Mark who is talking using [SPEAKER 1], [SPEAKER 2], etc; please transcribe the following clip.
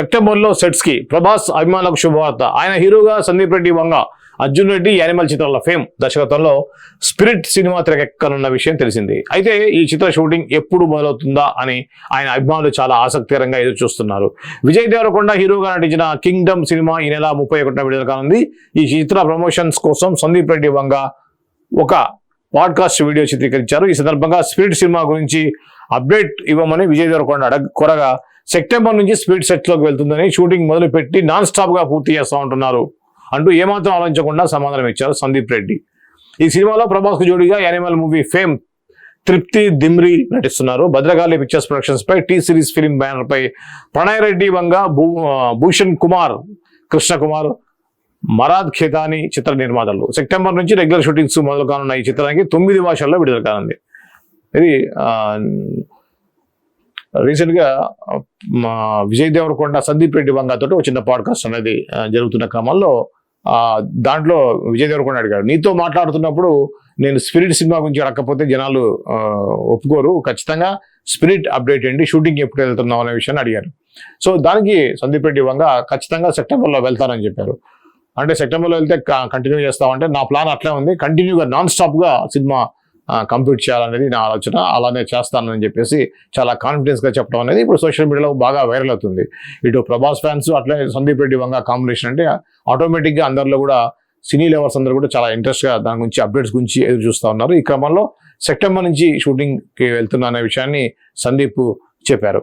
[SPEAKER 1] సెప్టెంబర్లో సెట్స్కి ప్రభాస్ అభిమానులకు శుభవార్త. ఆయన హీరోగా సందీప్ రెడ్డి వంగ అర్జున్ రెడ్డి యానిమల్ చిత్రాల ఫేమ్ దర్శకత్వంలో స్పిరిట్ సినిమా తెరకెక్కనున్న విషయం తెలిసింది. అయితే ఈ చిత్ర షూటింగ్ ఎప్పుడు మొదలవుతుందా అని ఆయన అభిమానులు చాలా ఆసక్తికరంగా ఎదురు చూస్తున్నారు విజయ్ దేవరకొండ హీరోగా నటించిన కింగ్డమ్ సినిమా ఈ నెల ముప్పై ఒకటిన విడుదల కానుంది. ఈ చిత్ర ప్రమోషన్స్ కోసం సందీప్ రెడ్డి వంగ ఒక పాడ్కాస్ట్ వీడియో చిత్రీకరించారు. ఈ సందర్భంగా స్పిరిట్ సినిమా గురించి అప్డేట్ ఇవ్వమని విజయ్ దేవరకొండ అడగ కోరగా సెప్టెంబర్ నుంచి స్పీడ్ సెట్స్లోకి వెళ్తుందని షూటింగ్ మొదలుపెట్టి నాన్ స్టాప్గా పూర్తి చేస్తూ ఉంటున్నారు అంటూ ఏమాత్రం ఆలోచించకుండా సమాధానం ఇచ్చారు సందీప్ రెడ్డి. ఈ సినిమాలో ప్రభాస్కు జోడిగా animal movie fame Tripti Dimri నటిస్తున్నారు. భద్రకాళి పిక్చర్స్ ప్రొడక్షన్స్ పై టీ సిరీస్ ఫిలిం బ్యానర్ పై ప్రణయ్ రెడ్డి వంగ భూ భూషణ్ కుమార్ కృష్ణ కుమార్ మరాద్ ఖేతాని చిత్ర నిర్మాతలు. సెప్టెంబర్ నుంచి రెగ్యులర్ షూటింగ్స్ మొదలు కానున్న ఈ చిత్రానికి తొమ్మిది భాషల్లో విడుదల కానుంది. ఇది రీసెంట్గా మా విజయ్ దేవరకొండ సందీప్ రెడ్డి వంగతో ఒక చిన్న పాడ్కాస్ట్ అనేది జరుగుతున్న క్రమంలో దాంట్లో విజయ్ దేవరకొండ అడిగాడు. నీతో మాట్లాడుతున్నప్పుడు నేను స్పిరిట్ సినిమా గురించి అడగకపోతే జనాలు ఒప్పుకోరు. ఖచ్చితంగా స్పిరిట్ అప్డేట్ ఏంటి షూటింగ్ ఎప్పుడు వెళ్తున్నాం అనే విషయాన్ని అడిగారు. సో దానికి సందీప్ రెడ్డి వంగ ఖచ్చితంగా సెప్టెంబర్లో వెళ్తానని చెప్పారు. అంటే సెప్టెంబర్లో వెళ్తే కంటిన్యూ చేస్తామంటే నా ప్లాన్ అట్లే ఉంది. కంటిన్యూగా నాన్ స్టాప్గా సినిమా కంప్లీట్ చేయాలనేది నా ఆలోచన. అలానే చేస్తానని చెప్పేసి చాలా కాన్ఫిడెన్స్గా చెప్పడం అనేది ఇప్పుడు సోషల్ మీడియాలో బాగా వైరల్ అవుతుంది. ఇటు ప్రభాస్ ఫ్యాన్స్ అట్లే సందీప్ రెడ్డి వంగ కాంబినేషన్ అంటే ఆటోమేటిక్గా అందరిలో కూడా సినీ లెవర్స్ అందరూ కూడా చాలా ఇంట్రెస్ట్గా దాని గురించి అప్డేట్స్ గురించి ఎదురు చూస్తూ ఉన్నారు. ఈ క్రమంలో సెప్టెంబర్ నుంచి షూటింగ్కి వెళ్తున్నా అనే విషయాన్ని సందీప్ చెప్పారు.